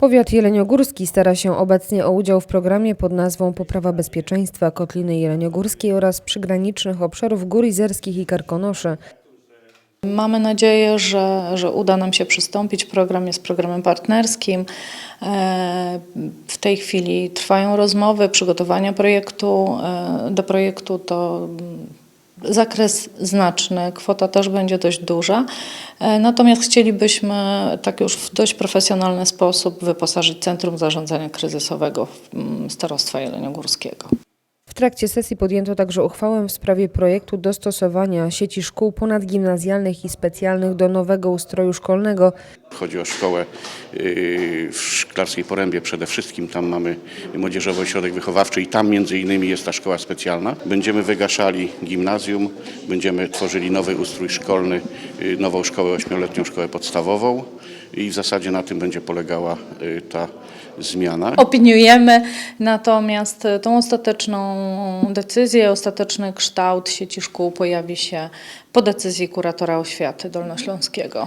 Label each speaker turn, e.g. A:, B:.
A: Powiat jeleniogórski stara się obecnie o udział w programie pod nazwą Poprawa bezpieczeństwa Kotliny Jeleniogórskiej oraz przygranicznych obszarów gór izerskich i Karkonoszy.
B: Mamy nadzieję, że, że uda nam się przystąpić. Program jest programem partnerskim. E, W tej chwili trwają rozmowy, przygotowania projektu. E, Do projektu to zakres znaczny, kwota też będzie dość duża. E, Natomiast chcielibyśmy tak już w dość profesjonalny sposób wyposażyć Centrum Zarządzania Kryzysowego mm, Starostwa Jeleniogórskiego.
A: W trakcie sesji podjęto także uchwałę w sprawie projektu dostosowania sieci szkół ponadgimnazjalnych i specjalnych do nowego ustroju szkolnego
C: Chodzi o szkołę yy, w Szklarskiej Porębie przede wszystkim. Tam mamy Młodzieżowy Ośrodek Wychowawczy i tam między innymi jest ta szkoła specjalna. Będziemy wygaszali gimnazjum, będziemy tworzyli nowy ustrój szkolny, yy, nową szkołę, ośmioletnią szkołę podstawową i w zasadzie na tym będzie polegała yy, ta zmiana.
B: opiniujemy, natomiast tą ostateczną decyzję, ostateczny kształt sieci szkół pojawi się po decyzji kuratora oświaty dolnośląskiego.